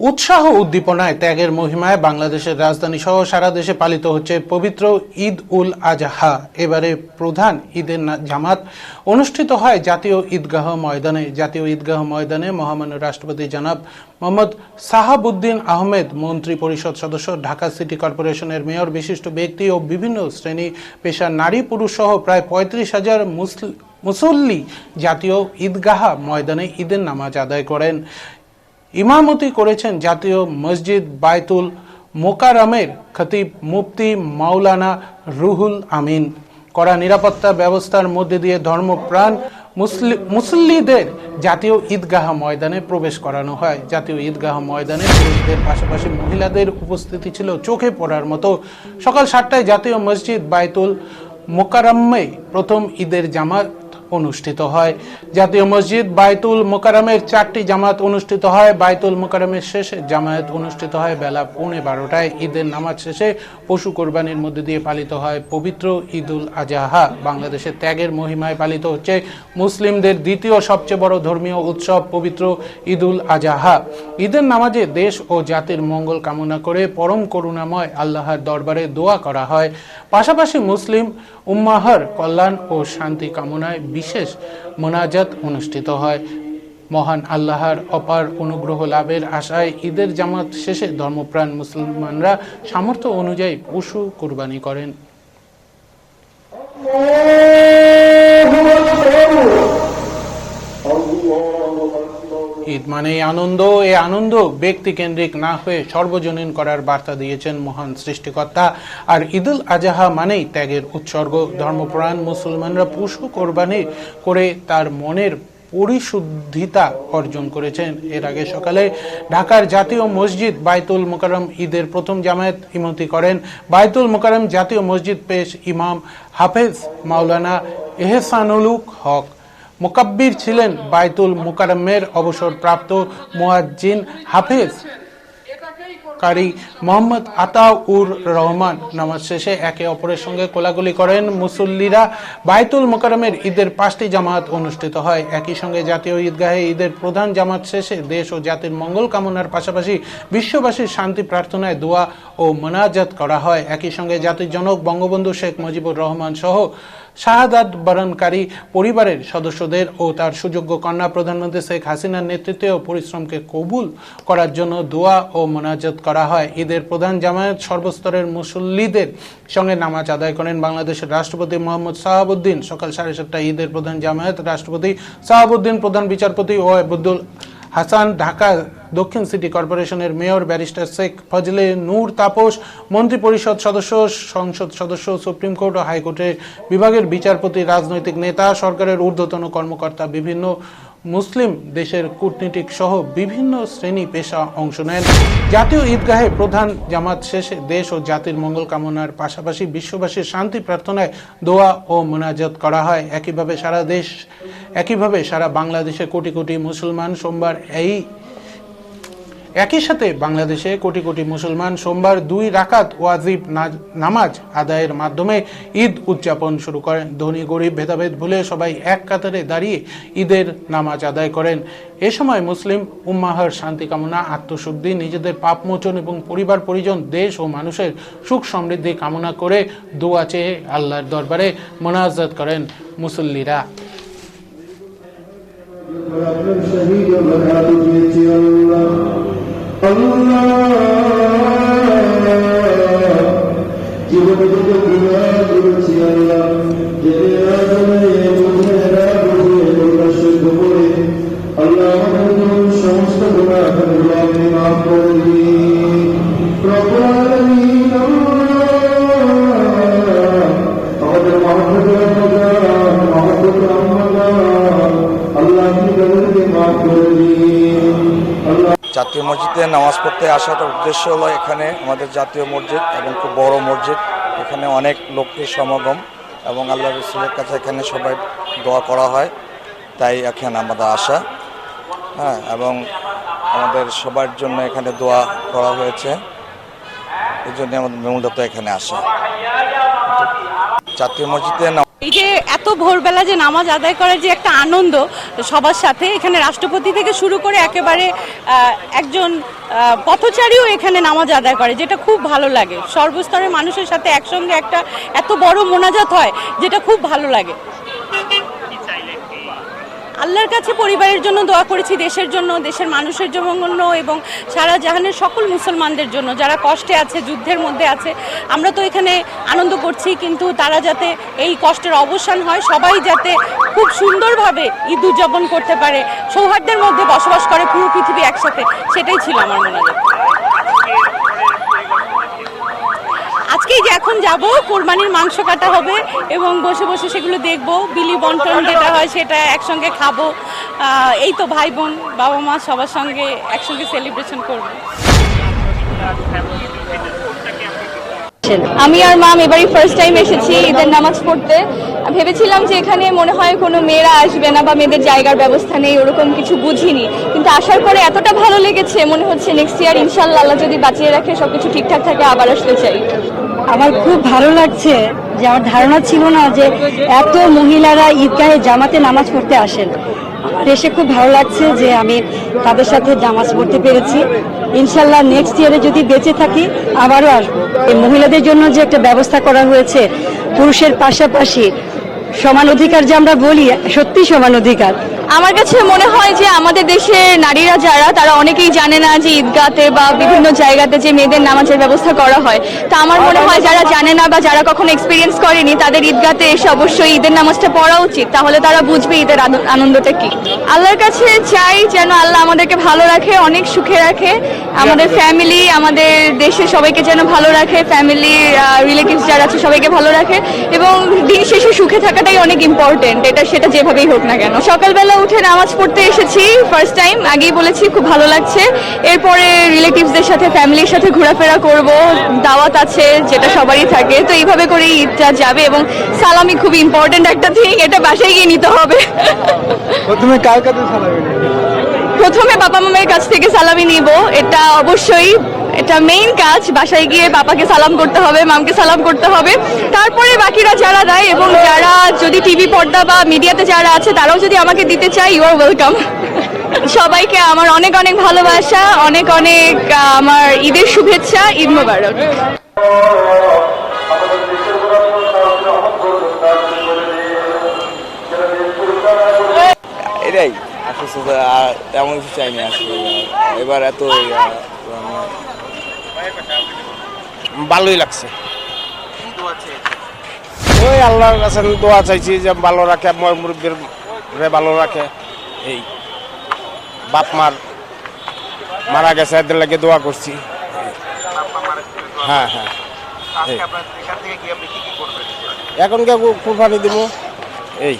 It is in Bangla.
উৎসাহ উদ্দীপনায় ত্যাগের মহিমায় বাংলাদেশের রাজধানী সহ সারা দেশে পালিত হচ্ছে পবিত্র ঈদ উল আজহা। এবারে প্রধান ঈদের জামাত অনুষ্ঠিত হয় জাতীয় ঈদগাহ ময়দানে। জাতীয় ঈদগাহ ময়দানে মহামান্য রাষ্ট্রপতি জনাব মোহাম্মদ সাহাবুদ্দিন আহমেদ, মন্ত্রী পরিষদ সদস্য, ঢাকা সিটি কর্পোরেশনের মেয়র, বিশিষ্ট ব্যক্তি ও বিভিন্ন শ্রেণি পেশার নারী পুরুষ সহ প্রায় পঁয়ত্রিশ হাজার মুসলিম মুসল্লি জাতীয় ঈদগাহ ময়দানে ঈদের নামাজ আদায় করেন। ইমামতি করেছেন জাতীয় মসজিদ বায়তুল মোকারমের খতিব মুফতি মাওলানা রুহুল আমিন। করা নিরাপত্তা ব্যবস্থার মধ্যে দিয়ে ধর্মপ্রাণ মুসলি- মুসল্লিদের জাতীয় ঈদগাহ ময়দানে প্রবেশ করানো হয়। জাতীয় ঈদগাহ ময়দানে পুরুষদের পাশাপাশি মহিলাদের উপস্থিতি ছিল চোখে পড়ার মতো। সকাল সাতটায় জাতীয় মসজিদ বায়তুল মোকারম্মে প্রথম ঈদের জামাত অনুষ্ঠিত হয়। জাতীয় মসজিদ বাইতুল মোকারমের চারটি জামাত অনুষ্ঠিত হয়। বাইতুল মোকারমের শেষে জামায়াত অনুষ্ঠিত হয় বেলা পৌনে বারোটায়। ঈদের নামাজ শেষে পশু কোরবানির মধ্যে দিয়ে পালিত হয় পবিত্র ঈদুল আজাহা। বাংলাদেশের ত্যাগের মহিমায় পালিত হচ্ছে মুসলিমদের দ্বিতীয় সবচেয়ে বড় ধর্মীয় উৎসব পবিত্র ঈদুল আজাহা। ঈদের নামাজে দেশ ও জাতির মঙ্গল কামনা করে পরম করুণাময় আল্লাহর দরবারে দোয়া করা হয়। পাশাপাশি মুসলিম উম্মাহর কল্যাণ ও শান্তি কামনায় বিশেষ মোনাজাত অনুষ্ঠিত হয়। মহান আল্লাহর অপার অনুগ্রহ লাভের আশায় ঈদের জামাত শেষে ধর্মপ্রাণ মুসলমানরা সামর্থ্য অনুযায়ী পশু কুরবানি করেন। ঈদ মানে এই আনন্দ এই আনন্দ ব্যক্তি কেন্দ্রিক না হয়ে সর্বজনীন করার বার্তা দিয়েছেন মহান সৃষ্টিকর্তা। আর ঈদুল আজাহা মানেই ত্যাগের উৎসর্গ। ধর্মপ্রাণ মুসলমানরা পশু কোরবানি করে তার মনের পরিশুদ্ধিতা অর্জন করেছেন। এর আগে সকালে ঢাকার জাতীয় মসজিদ বাইতুল মোকারম ঈদের প্রথম জামায়াত ইমতি করেন। বাইতুল মোকারম জাতীয় মসজিদ পেশ ইমাম হাফেজ মাওলানা এহসানুলুক হক। মোকাব্বির ছিলেন বাইতুল মুকারমের অবসরপ্রাপ্ত মুয়াজ্জিন হাফেজ। কারি মোহাম্মদ আতাউর রহমান নামাজ শেষে একে অপরের সঙ্গে কোলাগুলি করেন। মুসল্লিরা বাইতুল মোকারমের ঈদের পাঁচটি জামাত অনুষ্ঠিত হয়। একই সঙ্গে জাতীয় ঈদগাহে ঈদের প্রধান জামাত শেষে দেশ ও জাতির মঙ্গল কামনার পাশাপাশি বিশ্ববাসীর শান্তি প্রার্থনায় দোয়া ও মোনাজাত করা হয়। একই সঙ্গে জাতির জনক বঙ্গবন্ধু শেখ মুজিবুর রহমান সহ শাহাদাত বরণকারী পরিবারের সদস্যদের ও তার সুযোগ্য কন্যা প্রধানমন্ত্রী শেখ হাসিনার নেতৃত্বে ও পরিশ্রমকে কবুল করার জন্য দোয়া ও মোনাজাত করা হয়। ঈদের প্রধান জামায়াত সর্বস্তরের মুসল্লিদের সঙ্গে নামাজ আদায় করেন বাংলাদেশের রাষ্ট্রপতি মোহাম্মদ সাহাবুদ্দিন। সকাল সাড়ে সাতটায় ঈদের প্রধান জামায়াত রাষ্ট্রপতি সাহাবুদ্দিন প্রধান বিচারপতি ও আবুদ্দুল হাসান, ঢাকা দক্ষিণ সিটি কর্পোরেশনের মেয়র ব্যারিস্টার শেখ ফজলে নূর তাপস মন্ত্রী পরিষদ সদস্য, সংসদ সদস্য, সুপ্রিম কোর্ট ও হাইকোর্টের বিভাগের বিচারপতি, রাজনৈতিক নেতা, সরকারের ঊর্ধ্বতন কর্মকর্তা, বিভিন্ন মুসলিম দেশের কূটনীতিক সহ বিভিন্ন শ্রেণি পেশা অংশ নেন। জাতীয় ঈদগাহে প্রধান জামাত শেষে দেশ ও জাতির মঙ্গল কামনার পাশাপাশি বিশ্ববাসীর শান্তি প্রার্থনায় দোয়া ও মোনাজাত করা হয়। একইভাবে সারা দেশ, একইভাবে সারা বাংলাদেশে কোটি কোটি মুসলমান সোমবার এই একই সাথে বাংলাদেশে কোটি কোটি মুসলমান সোমবার দুই রাকাত ওয়াজিব নামাজ আদায়ের মাধ্যমে ঈদ উদযাপন শুরু করেন ধনী গরিব ভেদাভেদ ভুলে সবাই এক কাতারে দাঁড়িয়ে ঈদের নামাজ আদায় করেন এ সময় মুসলিম উম্মাহার শান্তি কামনা আত্মশুদ্ধি নিজেদের পাপমোচন এবং পরিবার পরিজন দেশ ও মানুষের সুখ সমৃদ্ধি কামনা করে দোয়া চেয়ে আল্লাহর দরবারে মোনাজাত করেন মুসল্লিরা জীবনে যত জাতীয় মসজিদে নামাজ পড়তে আসার উদ্দেশ্য হলো এখানে আমাদের জাতীয় মসজিদ এবং খুব বড় মসজিদ। এখানে অনেক লোকের সমাগম এবং আল্লাহ রসুলের কাছে এখানে সবাই দোয়া করা হয়। তাই এখানে আমাদের আসা হ্যাঁ এবং আমাদের সবার জন্য এখানে দোয়া করা হয়েছে। এই জন্য আমাদের মূলত এখানে আসা। জাতীয় মসজিদে এই যে এত ভোরবেলা যে নামাজ আদায় করার যে একটা আনন্দ, সবার সাথে এখানে রাষ্ট্রপতি থেকে শুরু করে একেবারে একজন পথচারীও এখানে নামাজ আদায় করে, যেটা খুব ভালো লাগে। সর্বস্তরের মানুষের সাথে একসঙ্গে একটা এত বড় মোনাজাত হয়, যেটা খুব ভালো লাগে। আল্লাহর কাছে পরিবারের জন্য দোয়া করেছি, দেশের জন্য, দেশের মানুষের জন্য এবং সারা জাহানের সকল মুসলমানদের জন্য। যারা কষ্টে আছে, যুদ্ধের মধ্যে আছে, আমরা তো এখানে আনন্দ করছি, কিন্তু তারা যাতে এই কষ্টের অবসান হয়, সবাই যাতে খুব সুন্দরভাবে ঈদ উদযাপন করতে পারে। সৌহার্দ্যের মধ্যে বসবাস করে পুরো পৃথিবী একসাথে, সেটাই ছিল আমার মনে হয় আজকেই যে এখন যাব কোরবানির মাংস কাটা হবে এবং বসে বসে সেগুলো দেখব বিলি বন্টন যেটা হয় সেটা একসঙ্গে খাব। এই তো ভাই বোন বাবা মা সবার সঙ্গে একসঙ্গে সেলিব্রেশন করব। আমি আর মাম এবারই ফার্স্ট টাইম এসেছি ঈদের নামাজ পড়তে। ভেবেছিলাম যে এখানে মনে হয় কোনো মেয়েরা আসবে না বা মেয়েদের জায়গার ব্যবস্থা নেই ওরকম কিছু বুঝিনি। কিন্তু আসার পরে এতটা ভালো লেগেছে মনে হচ্ছে নেক্সট ইয়ার ইনশাল্লাহ আল্লাহ যদি বাঁচিয়ে রাখে সবকিছু ঠিকঠাক থাকে আবার আসতে চাই। আমার খুব ভালো লাগছে যে আমার ধারণা ছিল না যে এত মহিলারা ঈদগাহে জামাতে নামাজ পড়তে আসেন। আমার এসে খুব ভালো লাগছে যে আমি তাদের সাথে নামাজ পড়তে পেরেছি। ইনশাল্লাহ নেক্সট ইয়ারে যদি বেঁচে থাকি, আবারও আসব। এই মহিলাদের জন্য যে একটা ব্যবস্থা করা হয়েছে, পুরুষের পাশাপাশি সমান অধিকার যে আমরা বলি, সত্যি সমান অধিকার আমার কাছে মনে হয় যে আমাদের দেশের নারীরা যারা, তারা অনেকেই জানে না যে ঈদগাতে বা বিভিন্ন জায়গাতে যে মেয়েদের নামাজের ব্যবস্থা করা হয়। তা আমার মনে হয় যারা জানে না বা যারা কখনো এক্সপিরিয়েন্স করেনি, তাদের ঈদগাতে এসে অবশ্যই ঈদের নামাজটা পড়া উচিত। তাহলে তারা বুঝবে ঈদের আনন্দ- আনন্দটা কি। আল্লাহর কাছে চাই যেন আল্লাহ আমাদেরকে ভালো রাখে, অনেক সুখে রাখে। আমাদের ফ্যামিলি আমাদের দেশের সবাইকে যেন ভালো রাখে ফ্যামিলি রিলেটিভস যারা আছে সবাইকে ভালো রাখে। এবং দিন শেষে সুখে থাকাটাই অনেক ইম্পর্টেন্ট এটা, সেটা যেভাবেই হোক না কেন। সকালবেলা উঠে নামাজ পড়তে এসেছি ফার্স্ট টাইম আগেই বলেছি খুব ভালো লাগছে। এরপরে রিলেটিভসদের সাথে ফ্যামিলির সাথে ঘোরাফেরা করব দাওয়াত আছে যেটা সবারই থাকে। তো এইভাবে করে ঈদটা যাবে এবং সালামি খুব ইম্পর্টেন্ট একটা থিং এটা বাসায় গিয়ে নিতে হবে। প্রথমে কার কাছে সালামি প্রথমে বাবা মামের কাছ থেকে সালামি নিব এটা অবশ্যই এটা মেইন কাজ বাসায় গিয়ে বাবাকে সালাম করতে হবে মামকে সালাম করতে হবে। তারপরে বাকিরা যারা দেয় এবং যারা যদি টিভি পর্দা বা মিডিয়াতে যারা আছে তারাও যদি আমাকে দিতে চায় ইউ আর ওয়েলকাম সবাইকে আমার অনেক অনেক ভালোবাসা অনেক অনেক আমার ঈদের শুভেচ্ছা ঈদ মোবারক। এটাই। আসলে আর তেমন কিছু চাইনি আসলে। এবার এত ইয়া, ভালোই লাগছে। ওই আল্লাহর কাছে দোয়া চাইছি যে ভালো রাখে মুরব্বীর রে ভালো রাখে। এই বাপ মার মারা গেছে এদের লাগে দোয়া করছি। হ্যাঁ হ্যাঁ। এই। এখন কে কুরবানি দিব। এই।